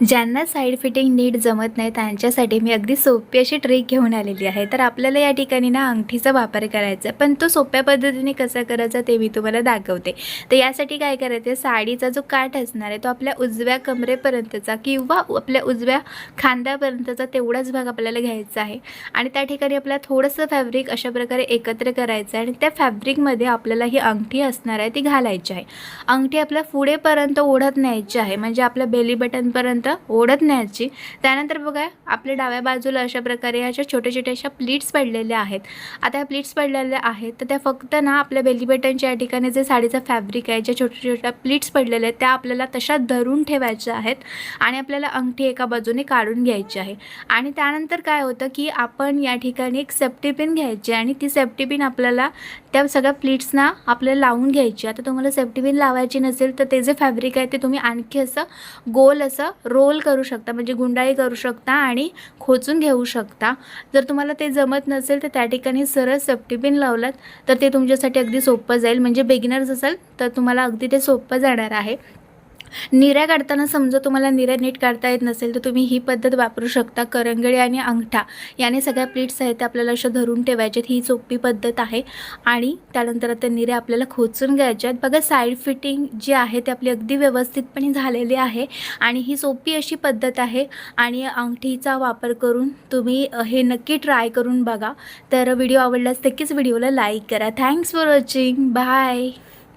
ज्यांना side fitting नीट जमत नाही त्यांच्यासाठी मी अगदी सोपी अशी ट्रिक घेऊन आलेली आहे. तर आपल्याला या ठिकाणी ना अंगठीचा वापर करायचा आहे. पण तो सोप्या पद्धतीने कसा करायचा ते मी तुम्हाला दाखवते. तर यासाठी काय करायचं आहे साडीचा जो काठ असणार आहे तो आपल्या उजव्या कमरेपर्यंतचा किंवा आपल्या उजव्या खांद्यापर्यंतचा तेवढाच भाग आपल्याला घ्यायचा आहे. आणि त्या ठिकाणी आपल्याला थोडंसं फॅब्रिक अशा प्रकारे एकत्र करायचं आहे आणि त्या फॅब्रिकमध्ये आपल्याला ही अंगठी असणार आहे ती घालायची आहे. अंगठी आपल्या पुढेपर्यंत ओढत न्यायची आहे. म्हणजे आपल्या बेली बटनपर्यंत ओढत न्यायची त्यानंतर बघा आपल्या डाव्या बाजूला अशा प्रकारे ह्याच्या छोट्या छोट्या अशा प्लीट्स पडलेल्या आहेत. आता ह्या प्लीट्स पडलेल्या आहेत तर त्या फक्त ना आपल्या बेली बटनच्या या ठिकाणी जे साडीचं फॅब्रिक आहे ज्या छोट्या छोट्या प्लीट्स पडलेल्या आहेत त्या आपल्याला तशा धरून ठेवायच्या आहेत आणि आपल्याला अंगठी एका बाजूने काढून घ्यायची आहे. आणि त्यानंतर काय होतं की आपण या ठिकाणी एक सेफ्टी पिन घ्यायची आणि ती सेफ्टी पिन आपल्याला त्या सगळ्या प्लीट्सना आपल्याला लावून घ्यायची आता तुम्हाला सेफ्टी पिन लावायची नसेल तर ते जे फॅब्रिक आहे ते तुम्ही आणखी असं गोल असं रोल करू शकता म्हणजे गुंडाळी करू शकता आणि खोचून घेऊ शकता. जर तुम्हाला ते जमत नसेल तर त्या ठिकाणी सरळ सेफ्टी पिन लावलात तर ते तुमच्यासाठी अगदी सोपं जाईल. म्हणजे बिगिनर्स असाल तर तुम्हाला अगदी ते सोपं जाणार आहे. निऱ्या काढताना समजा तुम्हाला निऱ्या नीट काढता येत नसेल तर तुम्ही ही पद्धत वापरू शकता. करंगळी आणि अंगठा याने सगळ्या प्लीट्स आहेत त्या आपल्याला अशा धरून ठेवायच्यात. ही सोपी पद्धत आहे. आणि त्यानंतर आता निऱ्या आपल्याला खोचून घ्यायच्या आहेत बघा साईड फिटिंग जी आहे ती आपली अगदी व्यवस्थितपणे झालेली आहे. आणि ही सोपी अशी पद्धत आहे. आणि अंगठीचा वापर करून तुम्ही हे नक्की ट्राय करून बघा. तर व्हिडिओ आवडल्यास नक्कीच व्हिडिओला लाईक करा. Thanks for watching bye